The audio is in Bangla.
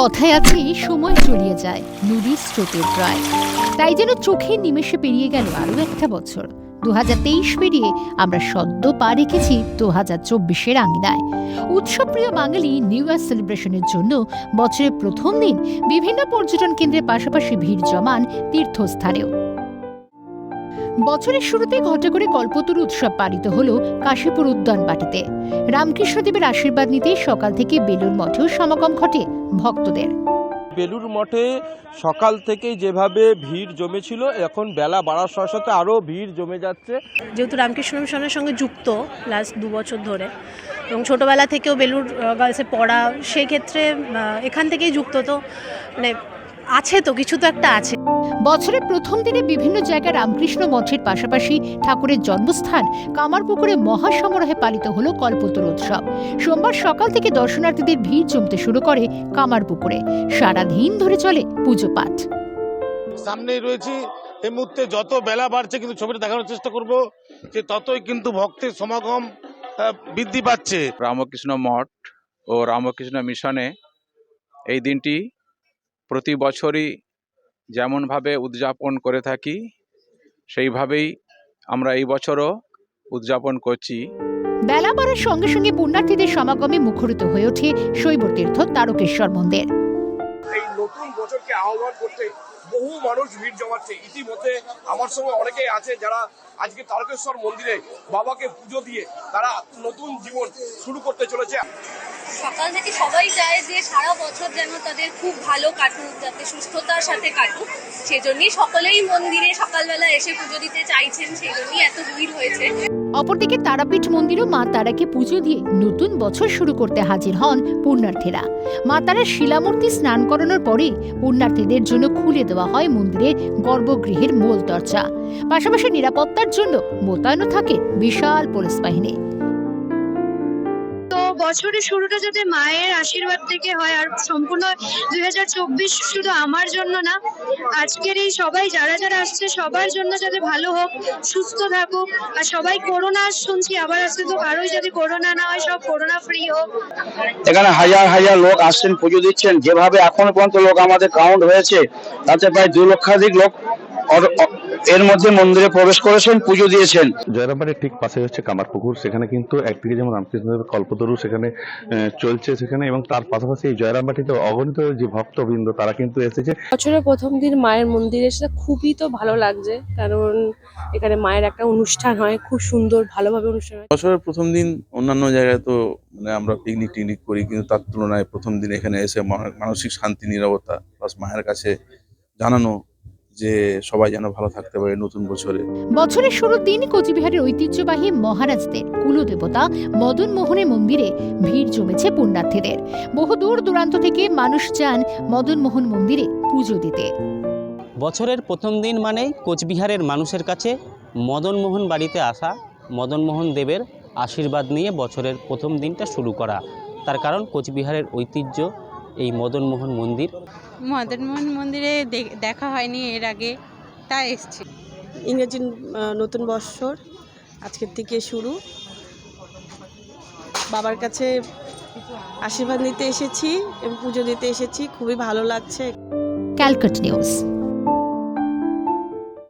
কথায় আছে, সময় চলিয়ে যায় নদীর স্রোতের প্রায়। তাই যেন চোখের নিমেষে পেরিয়ে গেল আরও একটা বছর। দুহাজার তেইশ পেরিয়ে আমরা সদ্য পা রেখেছি দু হাজার চব্বিশের আঙিনায়। উৎসবপ্রিয় বাঙালি নিউ ইয়ার সেলিব্রেশনের জন্য বছরের প্রথম দিন বিভিন্ন পর্যটন কেন্দ্রের পাশাপাশি ভিড় জমান তীর্থস্থানেও। বছরের শুরুতে ঘটে করে কল্পতরু উৎসব পালিত হল কাশীপুর উদ্যান উদ্যানবাটিতে। রামকৃষ্ণদেবের আশীর্বাদ নিতে সকাল থেকে বেলুর মঠেও সমাগম ঘটে। ভক্তদের। বেলুর মঠে সকাল থেকে যেভাবে ভিড় জমেছিল এখন বেলা বাড়ার সাথে সাথে আরও ভিড় জমে যাচ্ছে। যেহেতু রামকৃষ্ণ মিশনের সঙ্গে যুক্ত লাস্ট দু বছর ধরে এবং ছোটোবেলা থেকেও বেলুর গার্লসে পড়া সেক্ষেত্রে এখান থেকেই যুক্ত। তো মানে আছে তো কিছু তো একটা আছে। বছরের প্রথম দিনে বিভিন্ন জায়গায় রামকৃষ্ণ মঠের পাশাপাশি ঠাকুরের জন্মস্থান কামারপুকুরে মহাসমারোহে পালিত হল কল্পতরু উৎসব। সোমবার সকাল থেকে দর্শনার্থীদের ভিড় জমতে শুরু করে কামারপুকুরে। সারাদিন ধরে চলে পুজো পাঠ। সামনেই রয়েছি এই মুহূর্তে যত বেলা বাড়ছে কিন্তু ছবিটা দেখানোর চেষ্টা করব যে ততই কিন্তু ভক্তের সমাগম আহ, বৃদ্ধি পাচ্ছে। রামকৃষ্ণ মঠ ও রামকৃষ্ণ মিশনে এই দিনটি প্রতি বছরই যেমনভাবে উদযাপন করে থাকি সেইভাবেই আমরা এই বছরও উদযাপন করছি। বেলা বাড়ার সঙ্গে সঙ্গে পুণ্যার্থীদের সমাগমে মুখরিত হয়ে ওঠে শৈব তীর্থ তারকেশ্বর মন্দির। এই নতুন বছরকে আহ্বান করতে বহু মানুষ ভিড় জমাচ্ছে। ইতিমধ্যে আমার সঙ্গে অনেকেই আছে যারা আজকে তারকেশ্বর মন্দিরে বাবাকে পুজো দিয়ে তারা নতুন জীবন শুরু করতে চলেছে। সকাল থেকে সবাই চায় যে সারা বছর যেন তাদের খুব ভালো কাটুক যাতে সুস্থতার সাথে কাটুক সেজন্যই সকলেই মন্দিরে সকালবেলা এসে পুজো দিতে চাইছেন সেই জন্যই এত ভিড় হয়েছে। অপরদিকে তারাপীঠ মন্দিরও মা তারাকে পুজো দিয়ে নতুন বছর শুরু করতে হাজির হন পুণ্যার্থীরা। মা তারার শিলামূর্তি স্নান করানোর পরে পুণ্যার্থীদের জন্য খুলে দেওয়া হয় মন্দিরের গর্ভগৃহের মূল দরজা। পাশাপাশি নিরাপত্তার জন্য মোতায়েনও থাকে বিশাল পুলিশ বাহিনী। বছরের শুরুটা যাতে মায়ের আশীর্বাদ থেকে হয় আর সম্পূর্ণ দুই শুধু আমার জন্য না আজকের এই সবাই যারা যারা আসছে সবার জন্য যাতে ভালো হোক সুস্থ থাকুক আর সবাই করোনা শুনছি আবার আসছে তো কারোই যদি করোনা না হয় সব করোনা ফ্রি হোক। এখানে হাজার হাজার লোক আসছেন পুজো দিচ্ছেন যেভাবে এখনও পর্যন্ত লোক আমাদের কাউন্ট হয়েছে তাতে প্রায় দু লক্ষাধিক লোক এর মধ্যে মন্দিরে প্রবেশ করেছেন পুজো দিয়েছেন। জয়রামবাড়ির ঠিক পাশে হচ্ছে কামারপুকুর সেখানে কিন্তু একদিকে যেমন রামকৃষ্ণদেবের কল্পতরু সেখানে আহ, চলছে সেখানে এবং তার পাশাপাশি এই জয়রামবাটিতে অগণিত যে ভক্তবৃন্দ তারা কিন্তু এসেছে। বছরের প্রথম দিন মায়ের মন্দিরে এসে খুবই তো ভালো লাগছে কারণ এখানে মায়ের একটা অনুষ্ঠান হয় খুব সুন্দর ভালোভাবে অনুষ্ঠান হয়। বছরের প্রথম দিন অন্যান্য জায়গায় তো মানে আমরা পিকনিক টিকনিক করি কিন্তু তার তুলনায় প্রথম দিন এখানে এসে মানসিক শান্তি নিরবতা প্লাস মায়ের কাছে জানানো যে সবাই যেন ভালো থাকতে পারে নতুন বছরে। বছরের শুরুর দিন কোচবিহারের ঐতিহ্যবাহী মহারাজদের কুলদেবতা মদন মোহনের মন্দিরে ভিড় জমেছে পুণ্যার্থীদের। বহু দূর দূরান্ত থেকে মানুষ যান মদন মোহন মন্দিরে পুজো দিতে। বছরের প্রথম দিন মানেই কোচবিহারের মানুষের কাছে মদনমোহন বাড়িতে আসা মদনমোহন দেবের আশীর্বাদ নিয়ে বছরের প্রথম দিনটা শুরু করা। তার কারণ কোচবিহারের ঐতিহ্য এই মদনমোহন মন্দির? মদনমোহন মন্দিরে দেখা হয়নি এর আগে তাই এসছি। ইংরেজি নতুন বৎসর আজকের থেকে শুরু। বাবার কাছে আশীর্বাদ নিতে এসেছি এবং পুজো দিতে এসেছি খুবই ভালো লাগছে। ক্যালকাট নিউজ।